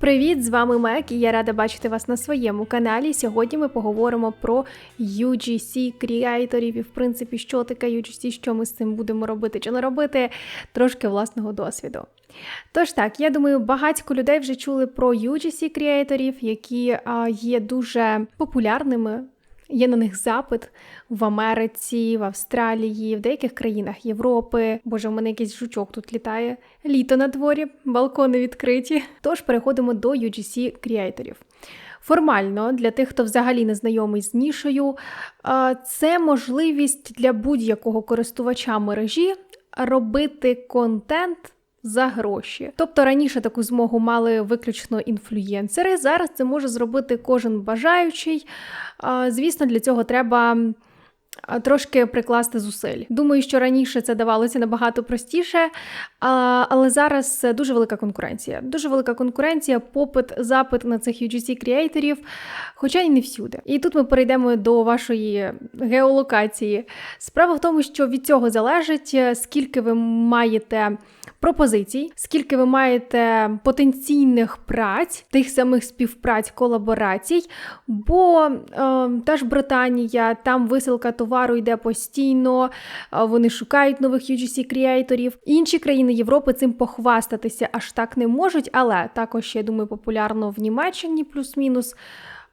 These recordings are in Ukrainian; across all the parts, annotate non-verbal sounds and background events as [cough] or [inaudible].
Привіт, з вами Мек, і я рада бачити вас на своєму каналі. Сьогодні ми поговоримо про UGC креаторів і, в принципі, що таке UGC, що ми з цим будемо робити чи не робити, трошки власного досвіду. Тож так, я думаю, багатько людей вже чули про UGC креаторів, які є дуже популярними. Є на них запит в Америці, в Австралії, в деяких країнах Європи. Боже, у мене якийсь жучок тут літає. Літо на дворі, балкони відкриті. Тож переходимо до UGC креаторів. Формально, для тих, хто взагалі не знайомий з нішою, це можливість для будь-якого користувача мережі робити контент за гроші. Тобто раніше таку змогу мали виключно інфлюєнсери. Зараз це може зробити кожен бажаючий. Звісно, для цього треба. Трошки прикласти зусиль. Думаю, що раніше це давалося набагато простіше, але зараз дуже велика конкуренція. Дуже велика конкуренція, попит, запит на цих UGC креаторів, хоча й не всюди. І тут ми перейдемо до вашої геолокації. Справа в тому, що від цього залежить, скільки ви маєте пропозицій, скільки ви маєте потенційних праць, тих самих співпраць, колаборацій. Бо е, та ж Британія, там висилка товару йде постійно, е, вони шукають нових UGC креаторів. Інші країни Європи цим похвастатися аж так не можуть, але також я думаю популярно в Німеччині плюс-мінус.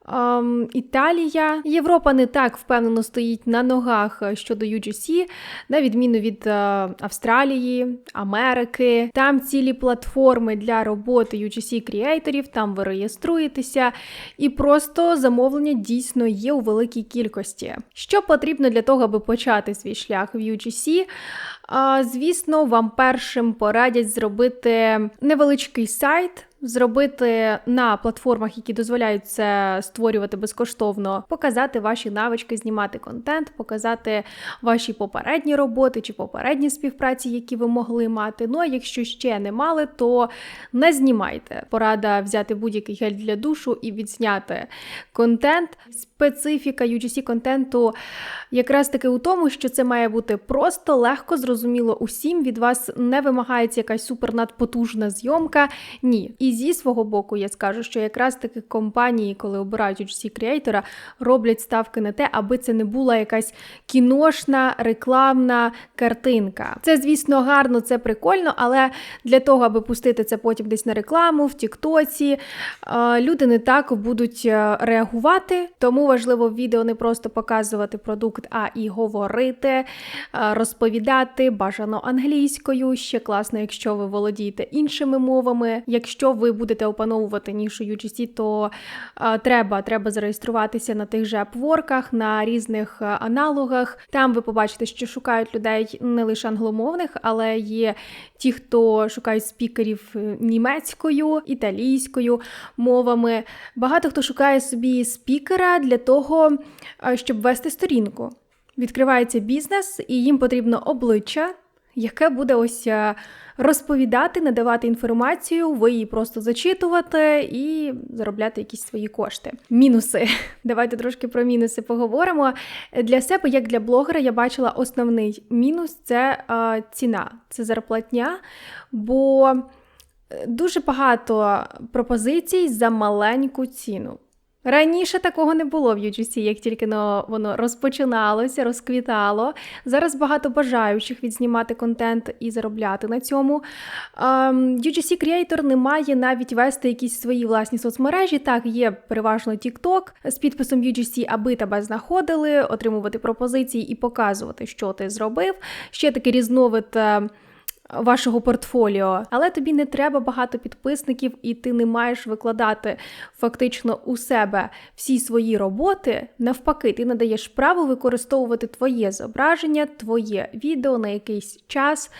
Ем, Італія, Європа не так впевнено стоїть на ногах щодо UGC, на відміну від е, Австралії, Америки. Там цілі платформи для роботи UGC креаторів, там ви реєструєтеся, і просто замовлення дійсно є у великій кількості. Що потрібно для того, аби почати свій шлях в UGC? Е, звісно, вам першим порадять зробити невеличкий сайт зробити на платформах, які дозволяють це створювати безкоштовно, показати ваші навички, знімати контент, показати ваші попередні роботи чи попередні співпраці, які ви могли мати. Ну а якщо ще не мали, то не знімайте. Порада взяти будь-який гель для душу і відзняти контент. Специфіка UGC контенту якраз таки у тому, що це має бути просто легко, зрозуміло усім. Від вас не вимагається якась супернадпотужна зйомка. Ні. І зі свого боку я скажу, що якраз таки компанії, коли обирають UGC креатора, роблять ставки на те, аби це не була якась кіношна рекламна картинка. Це, звісно, гарно, це прикольно, але для того, аби пустити це потім десь на рекламу, в Тіктоці, люди не так будуть е, реагувати. Тому важливо в відео не просто показувати продукт, а і говорити, е, розповідати бажано англійською. Ще класно, якщо ви володієте іншими мовами. Якщо ви будете опановувати нішу UGC, то а, треба треба зареєструватися на тих же апворках, на різних аналогах. Там ви побачите, що шукають людей не лише англомовних, але є ті, хто шукають спікерів е, німецькою, італійською мовами. Багато хто шукає собі спікера для того, щоб вести сторінку. Відкривається бізнес, і їм потрібно обличчя, яке буде ось розповідати, надавати інформацію, ви її просто зачитувати і заробляти якісь свої кошти. Мінуси. [laughs] Давайте трошки про мінуси поговоримо. Для себе, як для блогера, я бачила основний мінус це е, ціна, це зарплатня. бо Дуже багато пропозицій за маленьку ціну. Раніше такого не було в UGC, як тільки воно розпочиналося, розквітало. Зараз багато бажаючих відзнімати контент і заробляти на цьому. Um, UGC Creator не має навіть вести якісь свої власні соцмережі. Так, є переважно TikTok з підписом UGC, аби тебе знаходили, отримувати пропозиції і показувати, що ти зробив. Ще такий різновид. Вашого портфоліо, але тобі не треба багато підписників, і ти не маєш викладати фактично у себе всі свої роботи. Навпаки, ти надаєш право використовувати твоє зображення, твоє відео на якийсь час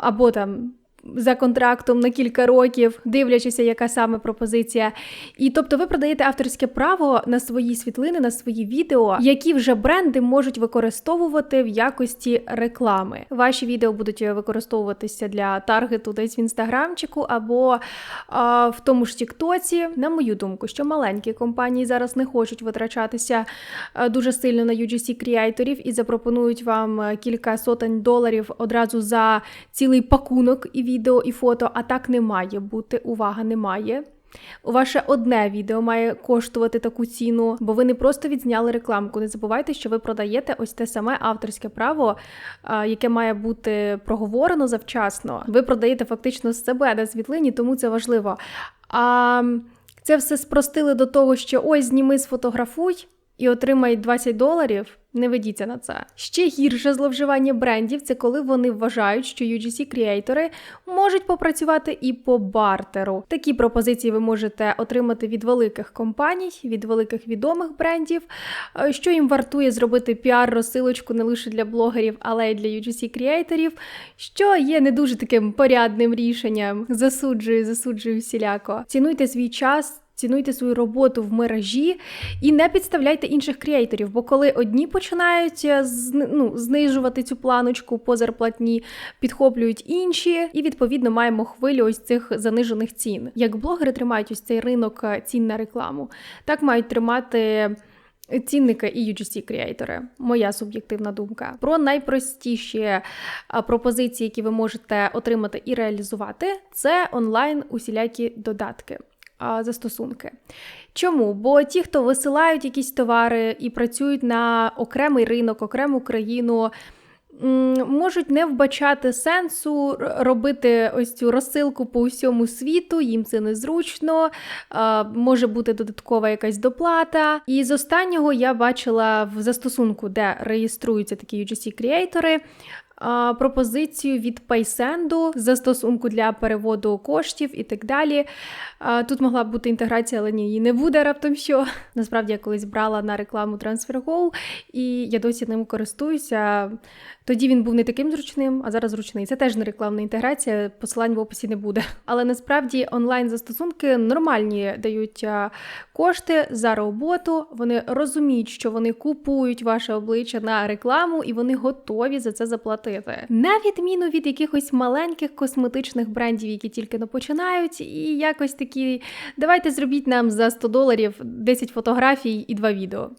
або там за контрактом на кілька років, дивлячися, яка саме пропозиція. І тобто ви продаєте авторське право на свої світлини, на свої відео, які вже бренди можуть використовувати в якості реклами. Ваші відео будуть використовуватися для таргету десь в інстаграмчику або а, в тому ж Тіктоці. На мою думку, що маленькі компанії зараз не хочуть витрачатися дуже сильно на UGC креаторів і запропонують вам кілька сотень доларів одразу за цілий пакунок і відео, і фото, а так не має бути. Увага, немає. Ваше одне відео має коштувати таку ціну, бо ви не просто відзняли рекламку. Не забувайте, що ви продаєте ось те саме авторське право, яке має бути проговорено завчасно. Ви продаєте фактично себе на світлині, тому це важливо. А це все спростили до того, що ось зніми, сфотографуй і отримай 20 доларів. Не ведіться на це. Ще гірше зловживання брендів це коли вони вважають, що UGC креатори можуть попрацювати і по бартеру. Такі пропозиції ви можете отримати від великих компаній, від великих відомих брендів, е, що їм вартує зробити піар-розсилочку не лише для блогерів, але й для UGC креаторів, що є не дуже таким порядним рішенням. Засуджую, засуджую всіляко. Цінуйте свій час. Цінуйте свою роботу в мережі і не підставляйте інших креаторів, бо коли одні починають е, ну, знижувати цю планочку по зарплатні, підхоплюють інші, і відповідно маємо хвилю ось цих занижених цін. Як блогери тримають ось цей ринок е, цін на рекламу, так мають тримати. Цінники і UGC креатори моя суб'єктивна думка. Про найпростіші е, пропозиції, які ви можете отримати і реалізувати, це онлайн усілякі додатки застосунки. Чому? Бо ті, хто висилають якісь товари і працюють на окремий ринок, окрему країну. Можуть не вбачати сенсу робити ось цю розсилку по усьому світу, їм це незручно, може бути додаткова якась доплата. І з останнього я бачила в застосунку, де реєструються такі UGC-креатори, пропозицію від PaySend, застосунку для переводу коштів і так далі. Тут могла б бути інтеграція, але ні, її не буде раптом що. [laughs] Насправді я колись брала на рекламу TransferGo, і я досі ним користуюся. Тоді він був не таким зручним, а зараз зручний. Це теж не рекламна інтеграція, посилань в описі не буде. [laughs] Але насправді онлайн-застосунки нормальні дають кошти за роботу. Вони розуміють, що вони купують ваше обличчя на рекламу, і вони готові за це заплатити. На відміну від якихось маленьких косметичних брендів, які тільки не починають, і якось такі давайте зробіть нам за 100 доларів 10 фотографій і 2 відео.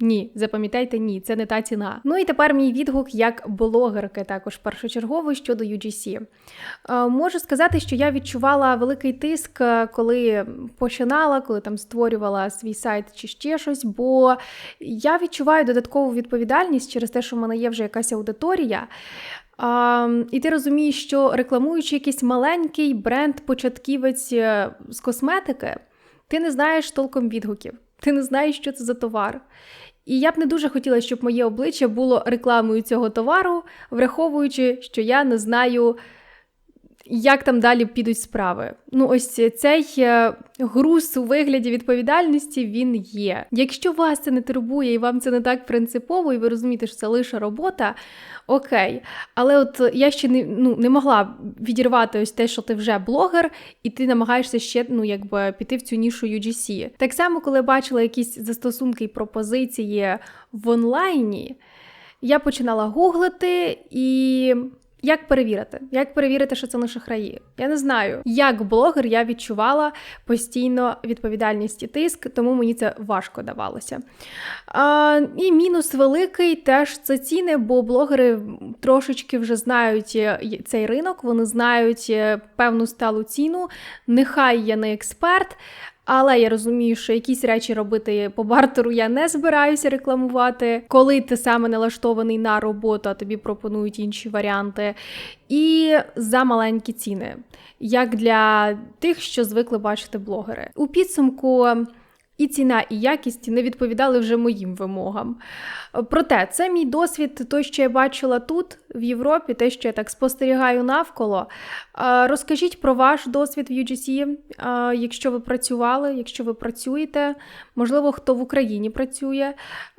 Ні, запам'ятайте, ні, це не та ціна. Ну і тепер мій відгук як блогерки, також першочергово щодо UGC. Е, можу сказати, що я відчувала великий тиск, е, коли починала, коли там створювала свій сайт чи ще щось, бо я відчуваю додаткову відповідальність через те, що в мене є вже якась аудиторія. А, І ти розумієш, що рекламуючи якийсь маленький бренд-початківець е, з косметики, ти не знаєш толком відгуків, ти не знаєш, що це за товар. І я б не дуже хотіла, щоб моє обличчя було рекламою цього товару, враховуючи, що я не знаю, як там далі підуть справи. Ну, ось цей е, груз у вигляді відповідальності він є. Якщо вас це не турбує і вам це не так принципово, і ви розумієте, що це лише робота, окей. Але от я ще не ну, не могла відірвати ось те, що ти вже блогер, і ти намагаєшся ще ну, якби піти в цю нішу UGC. Так само, коли бачила якісь застосунки і пропозиції в онлайні, я починала гуглити і. Як перевірити? Як перевірити, що це не шахраї? Я не знаю. Як блогер я відчувала постійно відповідальність і тиск, тому мені це важко давалося. А, І мінус великий теж це ціни, бо блогери трошечки вже знають е, цей ринок, вони знають е, певну сталу ціну. Нехай я не експерт. Але я розумію, що якісь речі робити по бартеру я не збираюся рекламувати, коли ти саме налаштований на роботу, а тобі пропонують інші варіанти. І за маленькі ціни, як для тих, що звикли бачити блогери. У підсумку. І ціна, і якість не відповідали вже моїм вимогам. Проте, це мій досвід, той, що я бачила тут, в Європі, те, що я так спостерігаю навколо. Розкажіть про ваш досвід в UGC, якщо ви працювали, якщо ви працюєте, можливо, хто в Україні працює.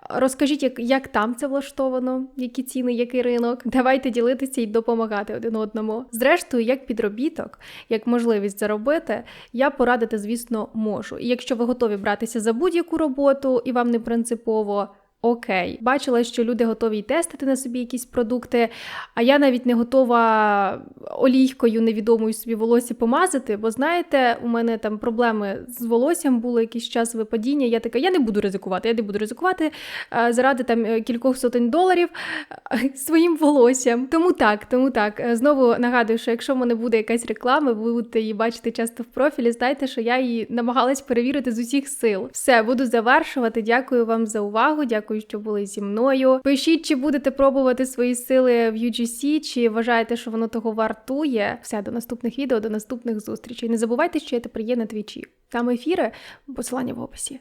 Розкажіть, як як там це влаштовано, які ціни, який ринок. Давайте ділитися і допомагати один одному. Зрештою, як підробіток, як можливість заробити, я порадити, звісно, можу. І якщо ви готові братися за будь-яку роботу і вам не принципово Окей, бачила, що люди готові тестити на собі якісь продукти, а я навіть не готова олійкою невідомою собі волосся помазати, бо знаєте, у мене там проблеми з волоссям було якийсь час випадіння. Я така, я не буду ризикувати, я не буду ризикувати е, заради там е, кількох сотень доларів е, [laughs] своїм волоссям. Тому так, тому так. Знову нагадую, що якщо в мене буде якась реклама, ви будете її бачити часто в профілі. Знайте, що я її намагалась перевірити з усіх сил. Все, буду завершувати. Дякую вам за увагу. Дякую, що були зі мною. Пишіть, чи будете пробувати свої сили в UGC, чи вважаєте, що воно того вартує. Все, до наступних відео, до наступних зустрічей. Не забувайте, що я тепер є на твічі. Там ефіри, посилання в описі.